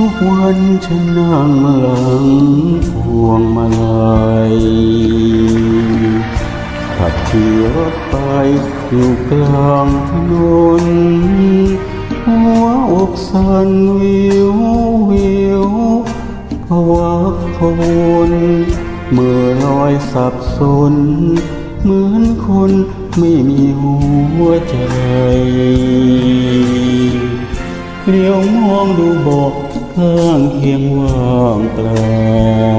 ทุกวันฉันนั่งหลังพวงมาลัยขับขี่รถไปอยู่กลางถนนหัวอกสั่นวิววิวพะวักพะวนเมื่อลอยสับสน เหมือนคนไม่มีหัวใจ เลี้ยวมองดูบอกข้างเคียงว่างเปล่า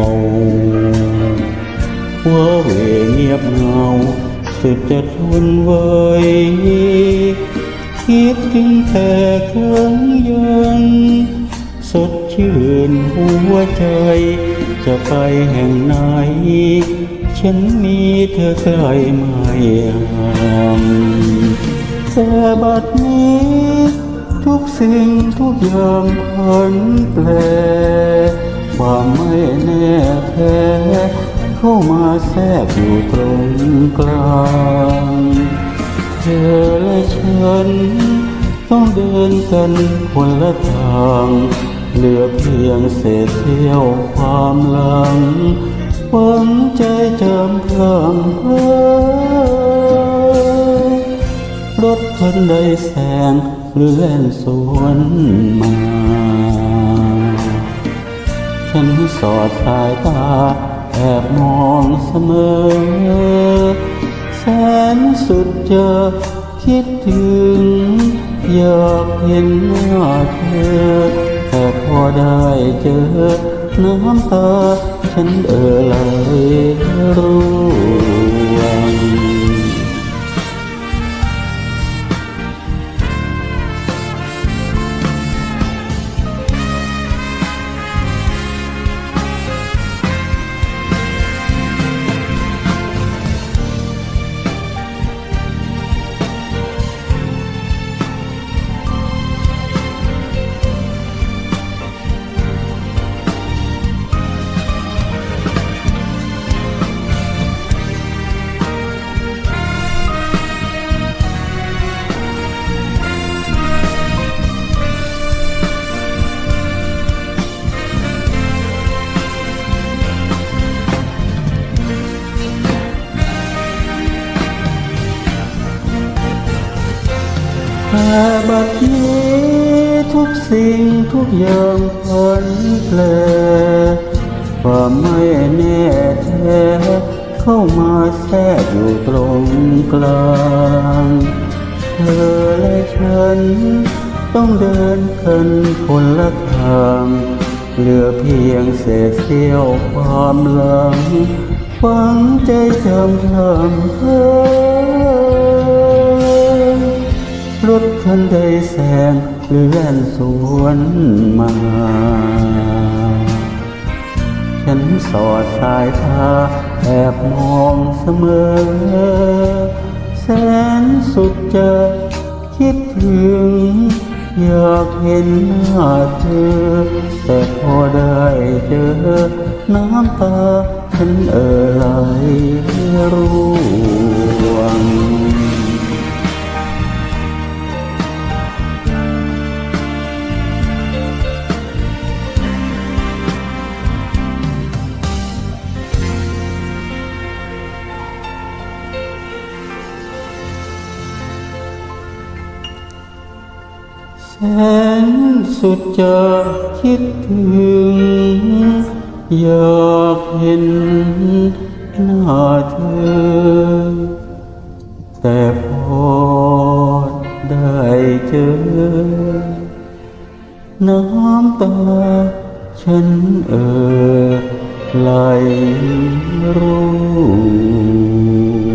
ว่าเหวเงียบเงาสุดจะทนไหวคิดถึงแต่ครั้งยังสดชื่นหัวใจ จะไปแห่งไหน ฉันมีเธอใกล้ไม่ห่างแต่บัดนี้ ทุกสิ่งทุกอย่างพันแปรความไม่แน่แท้เข้ามาแทรกอยู่ตรงกลางเธอและฉันต้องเดินกันคนละทางเหลือเพียงเศษเสี้ยวความหลังหวังใจจำพลังเพอรถคันใดแสง หรือแล่นสวนมา ฉันสอดสายตาแอบมองเสมอ แสนสุดเจะคิดถึง อยากเห็นหน้าเธอ แต่พอได้เจอ น้ำตา ฉันเอ่อไหลร่ แต่บัดนี้ทุกสิ่งทุกอย่างพันแปรความไม่แน่แท้เข้ามาแทรกอยู่ตรงกลางเธอและฉันต้องเดินกันคนละทางเหลือเพียงเศษเสี้ยวความหลัง ฝังใจจำพลังเพ้อ รถคันใดแสงหรือนสวนมา ฉันสอดสายตาแอบมองเสมอ แสนสุดจะคิดถึง อยากเห็นหน้าเธอ แต่พอได้เจอ น้ำตาฉันเอ่อไหลร่ แสนสุดจะคิดถึง อยากเห็นหน้าเธอ แต่พอได้เจอ น้ำตาฉันเอ่อไหลร่วง